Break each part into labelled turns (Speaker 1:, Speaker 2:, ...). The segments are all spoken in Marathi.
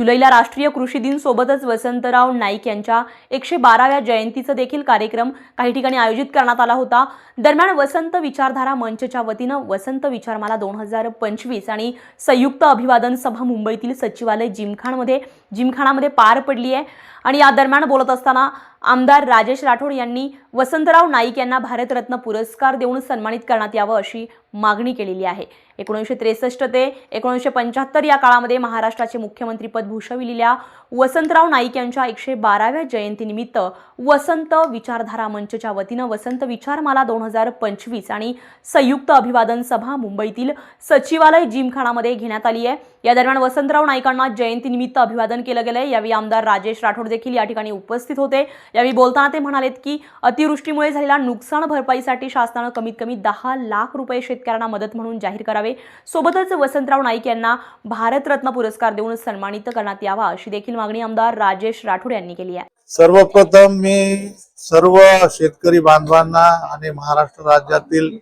Speaker 1: जुलैला राष्ट्रीय कृषी दिन सोबतच वसंतराव नाईक यांच्या एकशे बाराव्या जयंतीचा देखील कार्यक्रम काही ठिकाणी आयोजित करण्यात आला होता. दरम्यान वसंत विचारधारा मंचच्या वतीनं वसंत विचारमाला दोन हजार पंचवीस आणि संयुक्त अभिवादन सभा मुंबईतील सचिवालय जिमखानमध्ये जिमखानामध्ये पार पडली आहे आणि या दरम्यान बोलत असताना आमदार राजेश राठोड यांनी वसंतराव नाईक यांना भारतरत्न पुरस्कार देऊन सन्मानित करण्यात यावं अशी मागणी केलेली आहे. एकोणीसशे त्रेसष्ट ते एकोणीसशे पंच्याहत्तर या काळामध्ये महाराष्ट्राचे मुख्यमंत्रीपद भूषविलेल्या वसंतराव नाईक यांच्या एकशे बाराव्या जयंतीनिमित्त वसंत विचारधारा मंचच्या वतीनं वसंत विचारमाला दोन हजार पंचवीस आणि संयुक्त अभिवादन सभा मुंबईतील सचिवालय जिमखानामध्ये घेण्यात आली आहे. या दरम्यान वसंतराव नाईकांना जयंतीनिमित्त अभिवादन केलं गेलं यावेळी आमदार राजेश राठोड देखील या ठिकाणी उपस्थित होते. यावेळी बोलताना ते म्हणालेत की अतिवृष्टीमुळे झालेल्या नुकसान भरपाईसाठी शासनानं कमीत कमी दहा लाख रुपये शेतकऱ्यांना मदत म्हणून जाहीर करावे. सोबतच वसंतराव नाईक यांना भारतरत्न पुरस्कार देऊन सन्मानित करण्यात यावा अशी देखील मागणी आमदार राजेश राठोड यांनी केली आहे.
Speaker 2: सर्वप्रथम मी सर्व शेतकरी बांधवांना आणि महाराष्ट्र राज्यातील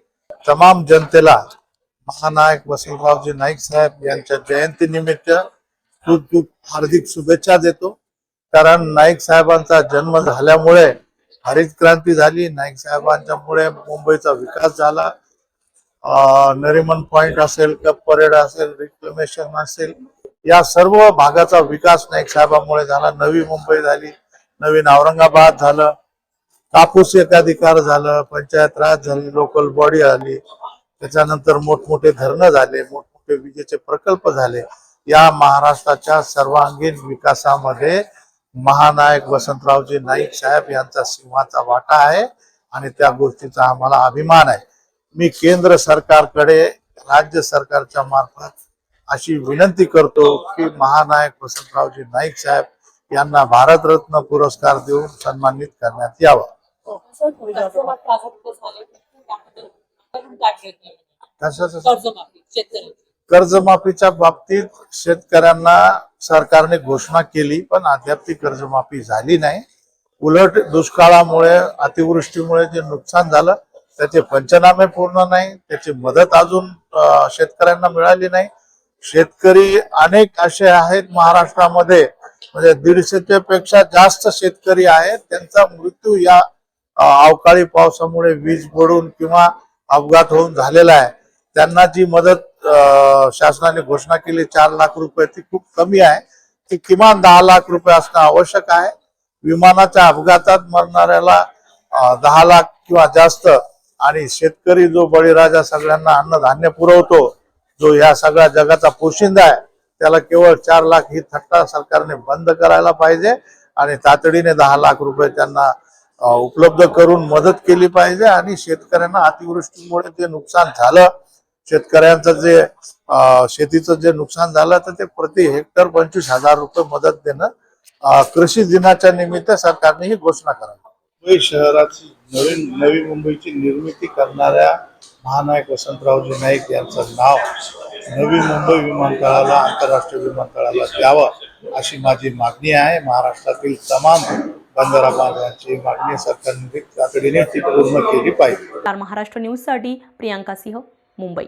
Speaker 2: तमाम जनतेला महानायक वसंतरावजी नाईक साहेब यांच्या जयंती निमित्त खूप खूप हार्दिक शुभेच्छा देतो. कारण नाईक साहेबांचा जन्म झाल्यामुळे हरित क्रांती झाली. नाईक साहेबांच्यामुळे मुंबईचा विकास झाला. नरिमन पॉइंट असेल कप परेड असेल रिक्लेमेशन असेल या सर्व भागाचा विकास नाईक साहेबांमुळे झाला. नवी मुंबई झाली नवीन औरंगाबाद झालं कापूस एकाधिकार झालं पंचायत राज झाली लोकल बॉडी आली. त्याच्यानंतर मोठमोठे धरणं झाले मोठमोठे विजेचे प्रकल्प झाले. या महाराष्ट्राच्या सर्वांगीण विकासामध्ये महानायक वसंतरावजी नाईक साहेब यांचा सिंहाचा वाटा आहे आणि त्या गोष्टीचा आम्हाला अभिमान आहे. मी केंद्र सरकारकडे राज्य सरकारच्या मार्फत अशी विनंती करतो की महानायक वसंतरावजी नाईक साहेब यांना भारतरत्न पुरस्कार देऊन सन्मानित करण्यात यावं. कर्जमाफीच्या बाबतीत शेतकऱ्यांना सरकारने घोषणा केली पण अद्याप ती कर्जमाफी झाली नाही. उलट दुष्काळामुळे अतिवृष्टीमुळे जे नुकसान झालं त्याचे पंचनामे पूर्ण नाही त्याची मदत अजून शेतकऱ्यांना मिळाली नाही. शेतकरी अनेक असे आहेत महाराष्ट्रामध्ये म्हणजे दीडशेच्या पेक्षा जास्त शेतकरी आहेत. त्यांचा मृत्यू या अवकाळी पावसामुळे वीज पडून किंवा अपघात होऊन झालेला आहे. त्यांना जी मदत शासनाने घोषणा केली चार लाख रुपये ती खूप कमी आहे. ती किमान दहा लाख रुपये असणं आवश्यक आहे. विमानाच्या अपघातात मरणाऱ्याला दहा लाख किंवा जास्त आणि शेतकरी जो बळीराजा सगळ्यांना अन्नधान्य पुरवतो जो या सगळ्या जगाचा पोशिंदा आहे त्याला केवळ चार लाख ही थट्टा सरकारने बंद करायला पाहिजे आणि तातडीने दहा लाख रुपये त्यांना उपलब्ध करून मदत केली पाहिजे आणि शेतकऱ्यांना अतिवृष्टीमुळे ते नुकसान झालं. शेतकऱ्यांचं जे शेतीचं जे नुकसान झालं तर ते प्रति हेक्टर पंचवीस हजार रुपये मदत देणं कृषी दिनाच्या निमित्त सरकारने ही घोषणा करावी. मुंबई शहराची नवीन नवी मुंबईची निर्मिती करणाऱ्या महानायक वसंतरावजी नाईक यांचं नाव नवी मुंबई विमानतळाला आंतरराष्ट्रीय विमानतळाला द्यावं अशी माझी मागणी आहे. महाराष्ट्रातील तमाम बंदरा बांधवांची मागणी सरकारने तातडीने ती पूर्ण केली पाहिजे.
Speaker 1: महाराष्ट्र न्यूजसाठी प्रियांका सिंह मुंबई.